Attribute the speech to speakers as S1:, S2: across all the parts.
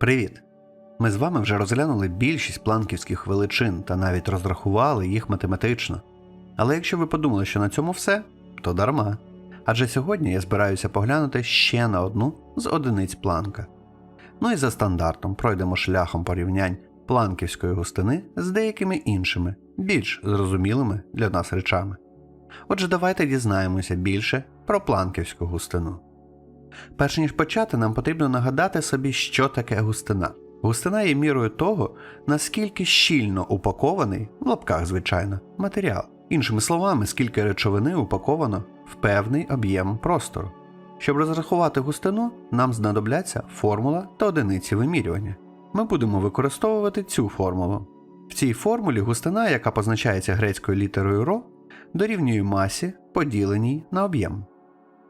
S1: Привіт! Ми з вами вже розглянули більшість планківських величин та навіть розрахували їх математично. Але якщо ви подумали, що на цьому все, то дарма. Адже сьогодні я збираюся поглянути ще на одну з одиниць планка. Ну і за стандартом пройдемо шляхом порівнянь планківської густини з деякими іншими, більш зрозумілими для нас речами. Отже, давайте дізнаємося більше про планківську густину. Перш ніж почати, нам потрібно нагадати собі, що таке густина. Густина є мірою того, наскільки щільно упакований, в лапках, звичайно, матеріал. Іншими словами, скільки речовини упаковано в певний об'єм простору. Щоб розрахувати густину, нам знадобляться формула та одиниці вимірювання. Ми будемо використовувати цю формулу. В цій формулі густина, яка позначається грецькою літерою ρ, дорівнює масі, поділеній на об'єм.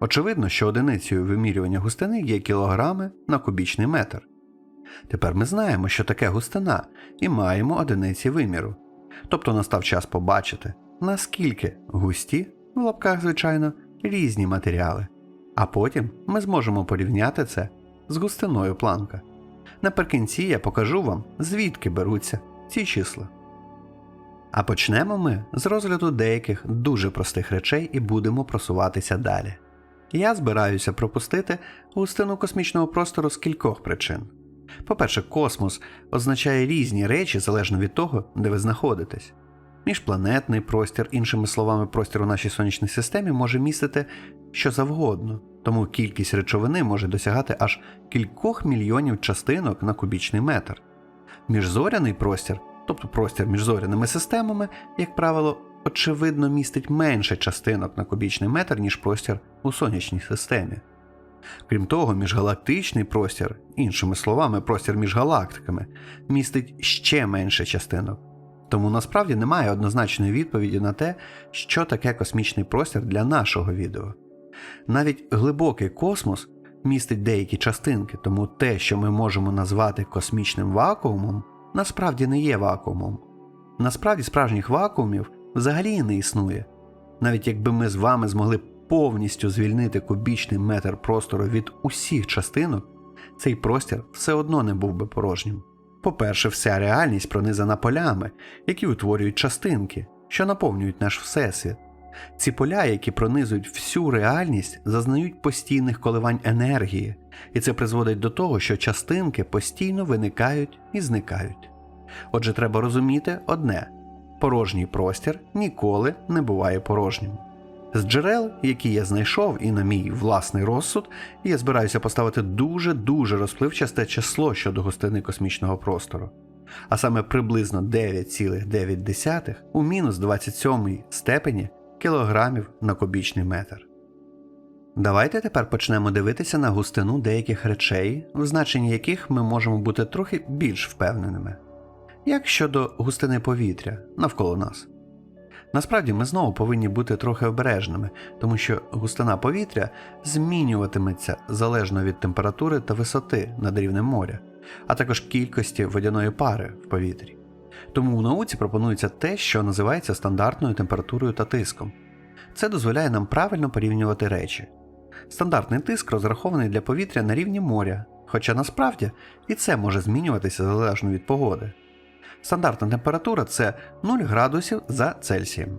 S1: Очевидно, що одиницею вимірювання густини є кілограми на кубічний метр. Тепер ми знаємо, що таке густина, і маємо одиниці виміру. Тобто настав час побачити, наскільки густі, в лапках, звичайно, різні матеріали. А потім ми зможемо порівняти це з густиною планка. Наприкінці я покажу вам, звідки беруться ці числа. А почнемо ми з розгляду деяких дуже простих речей і будемо просуватися далі. Я збираюся пропустити густину космічного простору з кількох причин. По-перше, космос означає різні речі залежно від того, де ви знаходитесь. Міжпланетний простір, іншими словами, простір у нашій сонячній системі може містити що завгодно, тому кількість речовини може досягати аж кількох мільйонів частинок на кубічний метр. Міжзоряний простір, тобто простір між зоряними системами, як правило, очевидно містить менше частинок на кубічний метр, ніж простір у сонячній системі. Крім того, міжгалактичний простір, іншими словами, простір між галактиками, містить ще менше частинок. Тому насправді немає однозначної відповіді на те, що таке космічний простір для нашого відео. Навіть глибокий космос містить деякі частинки, тому те, що ми можемо назвати космічним вакуумом, насправді не є вакуумом. Насправді справжніх вакуумів взагалі не існує. Навіть якби ми з вами змогли повністю звільнити кубічний метр простору від усіх частинок, цей простір все одно не був би порожнім. По-перше, вся реальність пронизана полями, які утворюють частинки, що наповнюють наш всесвіт. Ці поля, які пронизують всю реальність, зазнають постійних коливань енергії, і це призводить до того, що частинки постійно виникають і зникають. Отже, треба розуміти одне: порожній простір ніколи не буває порожнім. З джерел, які я знайшов, і на мій власний розсуд, я збираюся поставити дуже-дуже розпливчасте число щодо густини космічного простору, а саме приблизно 9,9 у мінус 27 степені кілограмів на кубічний метр. Давайте тепер почнемо дивитися на густину деяких речей, в значенні яких ми можемо бути трохи більш впевненими. Як щодо густини повітря навколо нас. Насправді ми знову повинні бути трохи обережними, тому що густина повітря змінюватиметься залежно від температури та висоти над рівнем моря, а також кількості водяної пари в повітрі. Тому в науці пропонується те, що називається стандартною температурою та тиском. Це дозволяє нам правильно порівнювати речі. Стандартний тиск розрахований для повітря на рівні моря, хоча насправді і це може змінюватися залежно від погоди. Стандартна температура це 0 градусів за Цельсієм.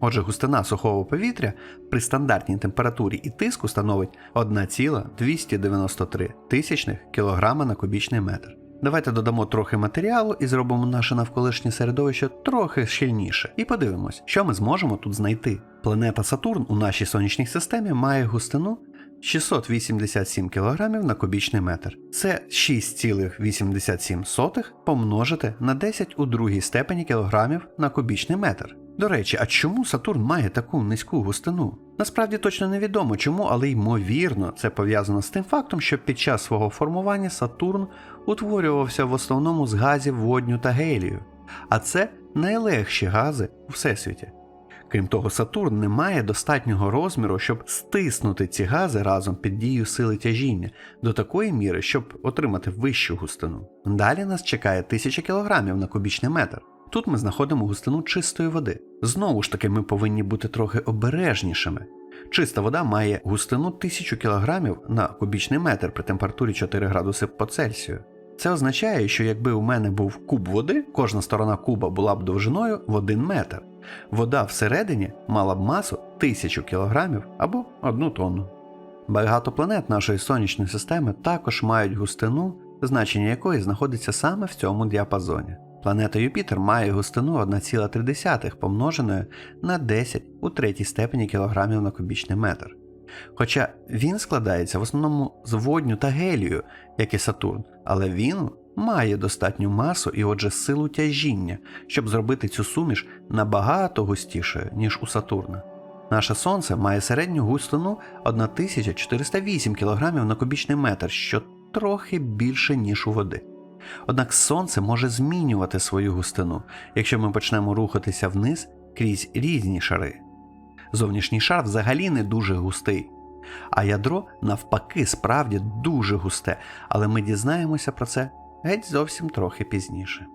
S1: Отже, густина сухого повітря при стандартній температурі і тиску становить 1,293 тисячних кілограма на кубічний метр. Давайте додамо трохи матеріалу і зробимо наше навколишнє середовище трохи щільніше. І подивимось, що ми зможемо тут знайти. Планета Сатурн у нашій сонячній системі має густину 687 кг на кубічний метр. Це 6,87 помножити на 10 у другій степені кілограмів на кубічний метр. До речі, а чому Сатурн має таку низьку густину? Насправді точно невідомо чому, але ймовірно, це пов'язано з тим фактом, що під час свого формування Сатурн утворювався в основному з газів водню та гелію, а це найлегші гази у всесвіті. Крім того, Сатурн не має достатнього розміру, щоб стиснути ці гази разом під дією сили тяжіння до такої міри, щоб отримати вищу густину. Далі нас чекає 1000 кг на кубічний метр. Тут ми знаходимо густину чистої води. Знову ж таки, ми повинні бути трохи обережнішими. Чиста вода має густину 1000 кг на кубічний метр при температурі 4 градуси по Цельсію. Це означає, що якби у мене був куб води, кожна сторона куба була б довжиною в 1 метр. Вода всередині мала б масу 1000 кг або 1 тонну. Багато планет нашої сонячної системи також мають густину, значення якої знаходиться саме в цьому діапазоні. Планета Юпітер має густину 1,3 помноженою на 10 у третій степені кілограмів на кубічний метр. Хоча він складається в основному з водню та гелію, як і Сатурн, але він має достатню масу і отже силу тяжіння, щоб зробити цю суміш набагато густішою, ніж у Сатурна. Наше Сонце має середню густину 1408 кг на кубічний метр, що трохи більше, ніж у води. Однак Сонце може змінювати свою густину, якщо ми почнемо рухатися вниз крізь різні шари. Зовнішній шар взагалі не дуже густий, а ядро, навпаки, справді дуже густе, але ми дізнаємося про це геть зовсім трохи пізніше.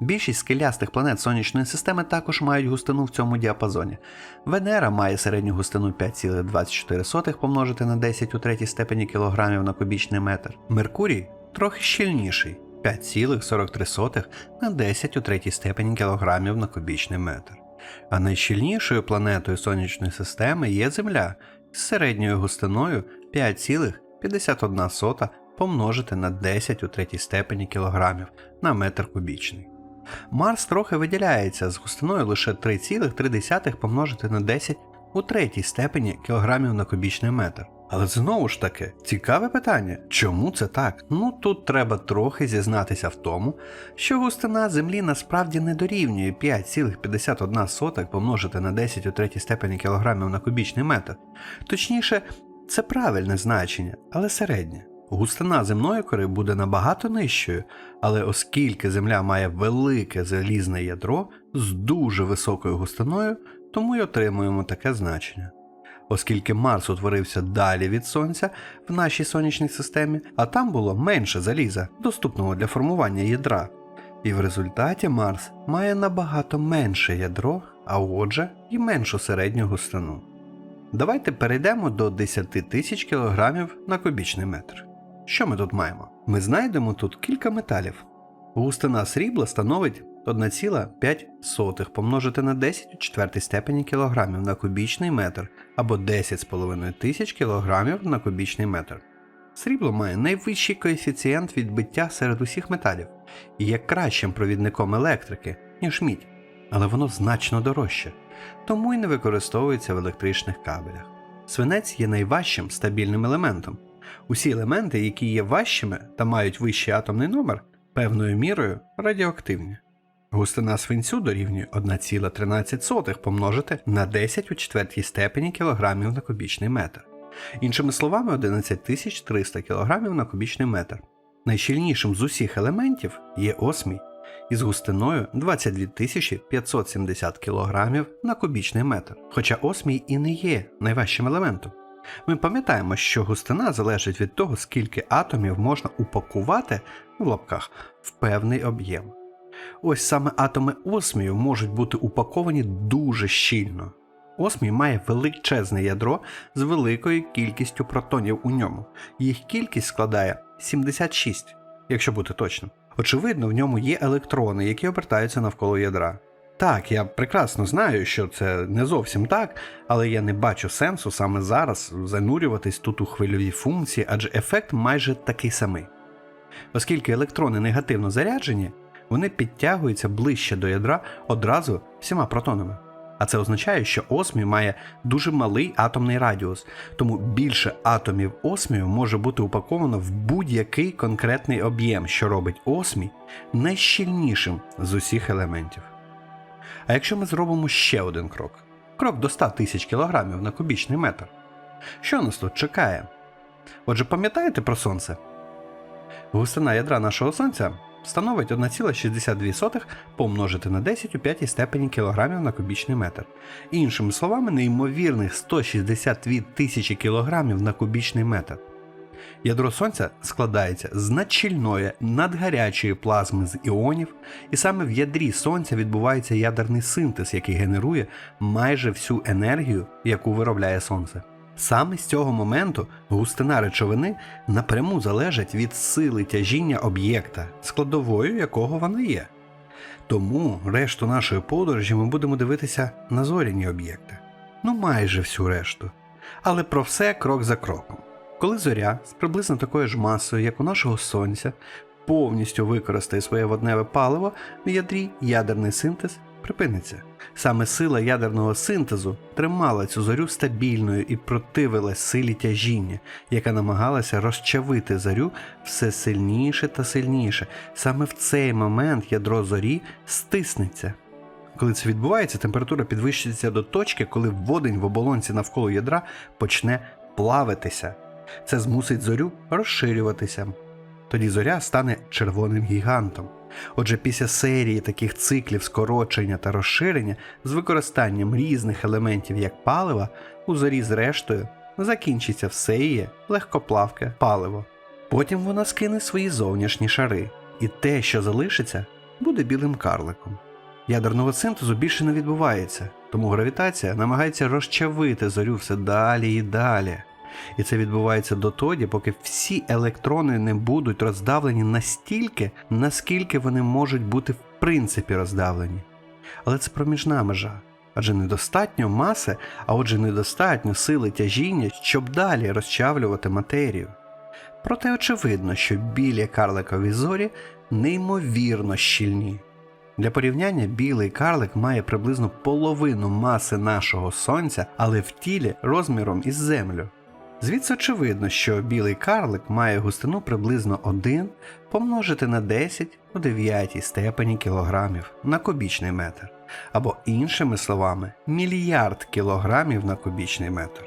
S1: Більшість скелястих планет сонячної системи також мають густину в цьому діапазоні. Венера має середню густину 5,24 помножити на 10 у третій степені кілограмів на кубічний метр. Меркурій трохи щільніший 5,43 на 10 у третій степені кілограмів на кубічний метр. А найщільнішою планетою сонячної системи є Земля з середньою густиною 5,51 помножити на 10 у третій степені кілограмів на метр кубічний. Марс трохи виділяється з густиною лише 3,3 помножити на 10 у третій степені кілограмів на кубічний метр. Але знову ж таки, цікаве питання, чому це так? Ну тут треба трохи зізнатися в тому, що густина Землі насправді не дорівнює 5,51 помножити на 10 у третій степені кілограмів на кубічний метр. Точніше, це правильне значення, але середнє. Густина земної кори буде набагато нижчою, але оскільки Земля має велике залізне ядро з дуже високою густиною, тому й отримуємо таке значення. Оскільки Марс утворився далі від Сонця в нашій сонячній системі, а там було менше заліза, доступного для формування ядра. І в результаті Марс має набагато менше ядро, а отже, і меншу середню густину. Давайте перейдемо до 10 тисяч кілограмів на кубічний метр. Що ми тут маємо? Ми знайдемо тут кілька металів. Густина срібла становить 1,5 помножити на 10 у четвертій степені кілограмів на кубічний метр або 10,5 тисяч кілограмів на кубічний метр. Срібло має найвищий коефіцієнт відбиття серед усіх металів і є кращим провідником електрики, ніж мідь, але воно значно дорожче, тому й не використовується в електричних кабелях. Свинець є найважчим стабільним елементом. Усі елементи, які є важчими та мають вищий атомний номер, певною мірою радіоактивні. Густина свинцю дорівнює 1,13 помножити на 10 у четвертій степені кілограмів на кубічний метр. Іншими словами, 11300 кілограмів на кубічний метр. Найщільнішим з усіх елементів є осмій із густиною 22 570 кілограмів на кубічний метр. Хоча осмій і не є найважчим елементом. Ми пам'ятаємо, що густина залежить від того, скільки атомів можна упакувати в лапках в певний об'єм. Ось саме атоми осмію можуть бути упаковані дуже щільно. Осмій має величезне ядро з великою кількістю протонів у ньому. Їх кількість складає 76, якщо бути точним. Очевидно, в ньому є електрони, які обертаються навколо ядра. Так, я прекрасно знаю, що це не зовсім так, але я не бачу сенсу саме зараз занурюватись тут у хвильові функції, адже ефект майже такий самий. Оскільки електрони негативно заряджені, вони підтягуються ближче до ядра одразу всіма протонами. А це означає, що осмій має дуже малий атомний радіус, тому більше атомів осмію може бути упаковано в будь-який конкретний об'єм, що робить осмій найщільнішим з усіх елементів. А якщо ми зробимо ще один крок крок до 100 тисяч кілограмів на кубічний метр, що нас тут чекає? Отже, пам'ятаєте про сонце? Густина ядра нашого сонця становить 1,62 помножити на 10 у п'ятій степені кілограмів на кубічний метр. Іншими словами, неймовірних 162 тисячі кілограмів на кубічний метр. Ядро сонця складається з надщільної надгарячої плазми з іонів, і саме в ядрі сонця відбувається ядерний синтез, який генерує майже всю енергію, яку виробляє сонце. Саме з цього моменту густина речовини напряму залежить від сили тяжіння об'єкта, складовою якого вона є. Тому решту нашої подорожі ми будемо дивитися на зоряні об'єкти. Ну майже всю решту. Але про все крок за кроком. Коли зоря з приблизно такою ж масою, як у нашого сонця, повністю використає своє водневе паливо в ядрі, ядерний синтез припиниться. Саме сила ядерного синтезу тримала цю зорю стабільною і противилась силі тяжіння, яка намагалася розчавити зорю все сильніше та сильніше. Саме в цей момент ядро зорі стиснеться. Коли це відбувається, температура підвищиться до точки, коли водень в оболонці навколо ядра почне плавитися. Це змусить зорю розширюватися. Тоді зоря стане червоним гігантом. Отже, після серії таких циклів скорочення та розширення з використанням різних елементів як палива, у зорі зрештою закінчиться все її легкоплавке паливо. Потім вона скине свої зовнішні шари, і те, що залишиться, буде білим карликом. Ядерного синтезу більше не відбувається, тому гравітація намагається розчавити зорю все далі і далі. І це відбувається дотоді, поки всі електрони не будуть роздавлені настільки, наскільки вони можуть бути в принципі роздавлені. Але це проміжна межа. Адже недостатньо маси, а отже, недостатньо сили тяжіння, щоб далі розчавлювати матерію. Проте очевидно, що білі карликові зорі неймовірно щільні. Для порівняння білий карлик має приблизно половину маси нашого сонця, але в тілі розміром із землю. Звідси очевидно, що білий карлик має густину приблизно 1 помножити на 10 у 9 степені кілограмів на кубічний метр, або іншими словами, мільярд кілограмів на кубічний метр.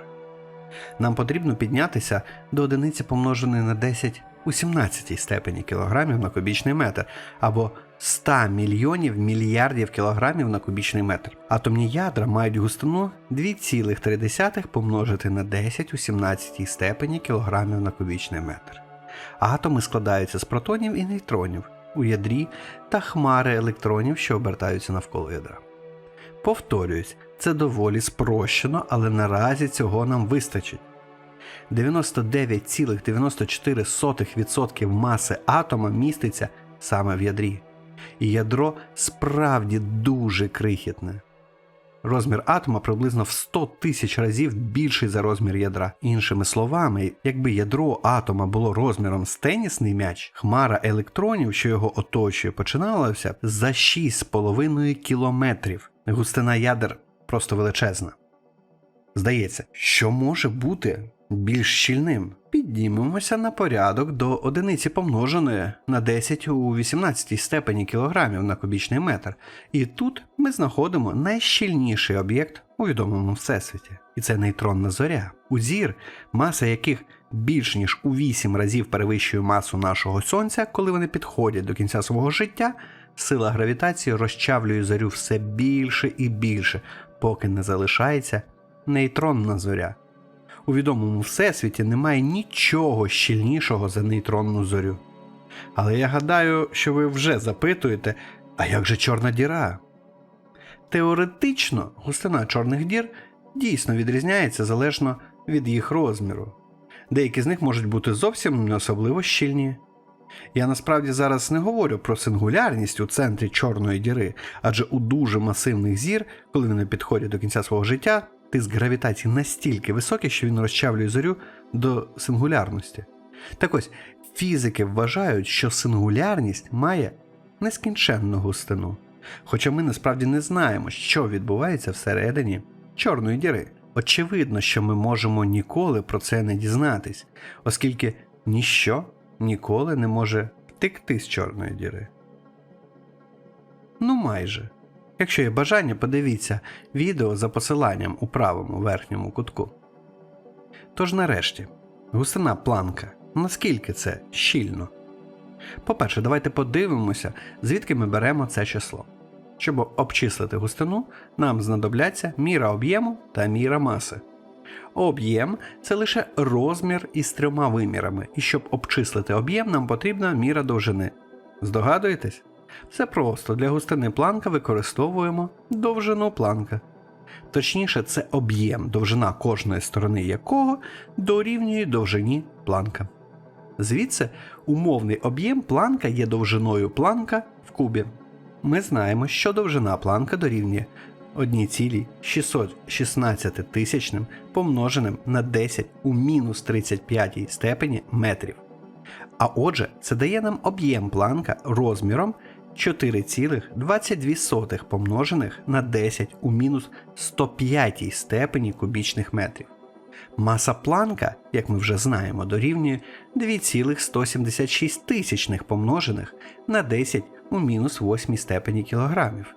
S1: Нам потрібно піднятися до одиниці помноженої на 10 у 17 степені кілограмів на кубічний метр, або 100 мільйонів мільярдів кілограмів на кубічний метр. Атомні ядра мають густину 2,3 помножити на 10 у 17 степені кілограмів на кубічний метр. Атоми складаються з протонів і нейтронів у ядрі та хмари електронів, що обертаються навколо ядра. Повторююсь, це доволі спрощено, але наразі цього нам вистачить. 99,94% маси атома міститься саме в ядрі. І ядро справді дуже крихітне. Розмір атома приблизно в 100 тисяч разів більший за розмір ядра. Іншими словами, якби ядро атома було розміром з тенісний м'яч, хмара електронів, що його оточує, починалася за 6,5 кілометрів. Густина ядер просто величезна. Здається, що може бути більш щільним. Піднімемося на порядок до одиниці помноженої на 10 у 18 степені кілограмів на кубічний метр. І тут ми знаходимо найщільніший об'єкт у відомому всесвіті. І це нейтронна зоря. Узір, маса яких більш ніж у 8 разів перевищує масу нашого сонця, коли вони підходять до кінця свого життя, сила гравітації розчавлює зорю все більше і більше, поки не залишається нейтронна зоря. У відомому всесвіті немає нічого щільнішого за нейтронну зорю. Але я гадаю, що ви вже запитуєте, а як же чорна діра? Теоретично густина чорних дір дійсно відрізняється залежно від їх розміру. Деякі з них можуть бути зовсім не особливо щільні. Я насправді зараз не говорю про сингулярність у центрі чорної діри, адже у дуже масивних зір, коли вони підходять до кінця свого життя, тиск гравітації настільки високий, що він розчавлює зорю до сингулярності. Так ось, фізики вважають, що сингулярність має нескінченну густину. Хоча ми насправді не знаємо, що відбувається всередині чорної діри. Очевидно, що ми можемо ніколи про це не дізнатись, оскільки ніщо ніколи не може втекти з чорної діри. Ну майже. Якщо є бажання, подивіться відео за посиланням у правому верхньому кутку. Тож нарешті, густина планка. Наскільки це щільно? По-перше, давайте подивимося, звідки ми беремо це число. Щоб обчислити густину, нам знадобляться міра об'єму та міра маси. Об'єм це лише розмір із трьома вимірами, і щоб обчислити об'єм, нам потрібна міра довжини. Здогадуєтесь? Все просто для густини планка використовуємо довжину планка. Точніше, це об'єм, довжина кожної сторони якого дорівнює довжині планка. Звідси умовний об'єм планка є довжиною планка в кубі. Ми знаємо, що довжина планка дорівнює 1,616 тисячним помноженим на 10 у мінус 35 степені метрів. А отже, це дає нам об'єм планка розміром 4,22 помножених на 10 у мінус 105 степені кубічних метрів. Маса планка, як ми вже знаємо, дорівнює 2,176 тисячних помножених на 10 у мінус 8 степені кілограмів.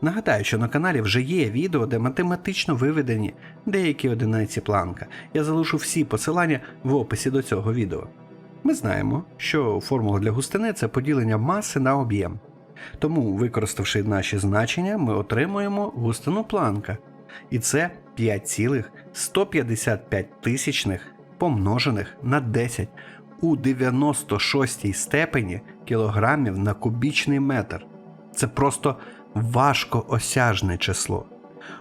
S1: Нагадаю, що на каналі вже є відео, де математично виведені деякі одиниці планка. Я залишу всі посилання в описі до цього відео. Ми знаємо, що формула для густини це поділення маси на об'єм. Тому, використавши наші значення, ми отримуємо густину планка. І це 5,155 тисячних помножених на 10 у 96 степені кілограмів на кубічний метр. Це просто важкоосяжне число.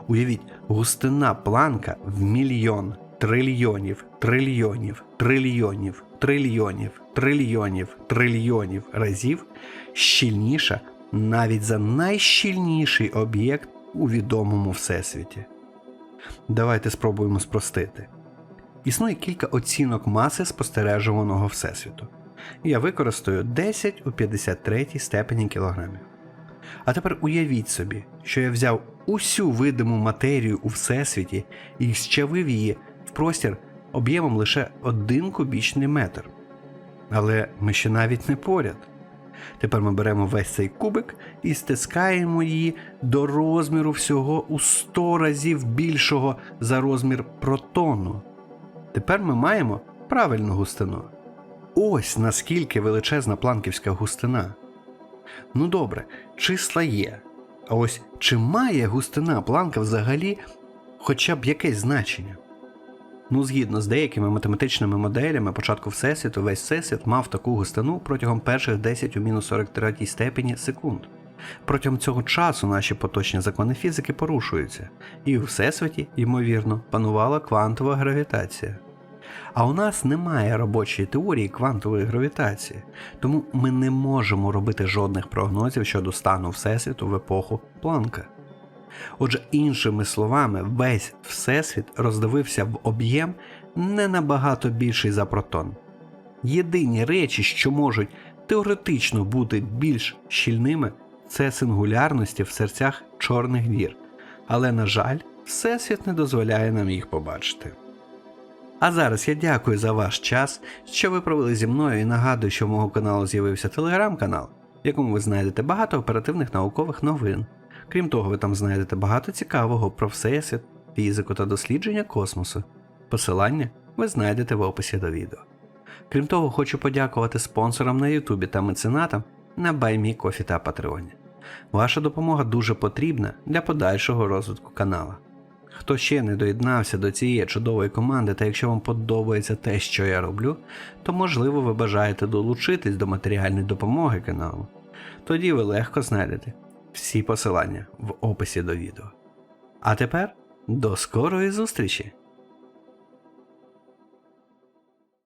S1: Уявіть, густина планка в мільйон трильйонів, трильйонів, трильйонів, трильйонів, трильйонів, трильйонів разів щільніша навіть за найщільніший об'єкт у відомому всесвіті. Давайте спробуємо спростити. Існує кілька оцінок маси спостережуваного всесвіту. Я використаю 10 у 53 степені кілограмів. А тепер уявіть собі, що я взяв усю видиму матерію у всесвіті і щавив її в простір об'ємом лише 1 кубічний метр. Але ми ще навіть не поряд. Тепер ми беремо весь цей кубик і стискаємо її до розміру всього у 100 разів більшого за розмір протону. Тепер ми маємо правильну густину. Ось наскільки величезна планківська густина. Ну добре, числа є. А ось чи має густина планка взагалі хоча б якесь значення? Ну, згідно з деякими математичними моделями початку Всесвіту, весь Всесвіт мав таку густину протягом перших 10 у мінус 43 степені секунд. Протягом цього часу наші поточні закони фізики порушуються, і у Всесвіті, ймовірно, панувала квантова гравітація. А у нас немає робочої теорії квантової гравітації, тому ми не можемо робити жодних прогнозів щодо стану Всесвіту в епоху Планка. Отже, іншими словами, весь Всесвіт роздивився в об'єм не набагато більший за протон. Єдині речі, що можуть теоретично бути більш щільними, це сингулярності в серцях чорних дір. Але, на жаль, Всесвіт не дозволяє нам їх побачити. А зараз я дякую за ваш час, що ви провели зі мною і нагадую, що в мого каналу з'явився телеграм-канал, в якому ви знайдете багато оперативних наукових новин. Крім того, ви там знайдете багато цікавого про всесвіт, фізику та дослідження космосу. Посилання ви знайдете в описі до відео. Крім того, хочу подякувати спонсорам на Ютубі та меценатам на BuyMeCoffee та Патреоні. Ваша допомога дуже потрібна для подальшого розвитку канала. Хто ще не доєднався до цієї чудової команди, та якщо вам подобається те, що я роблю, то можливо ви бажаєте долучитись до матеріальної допомоги каналу. Тоді ви легко знайдете всі посилання в описі до відео. А тепер до скорої зустрічі!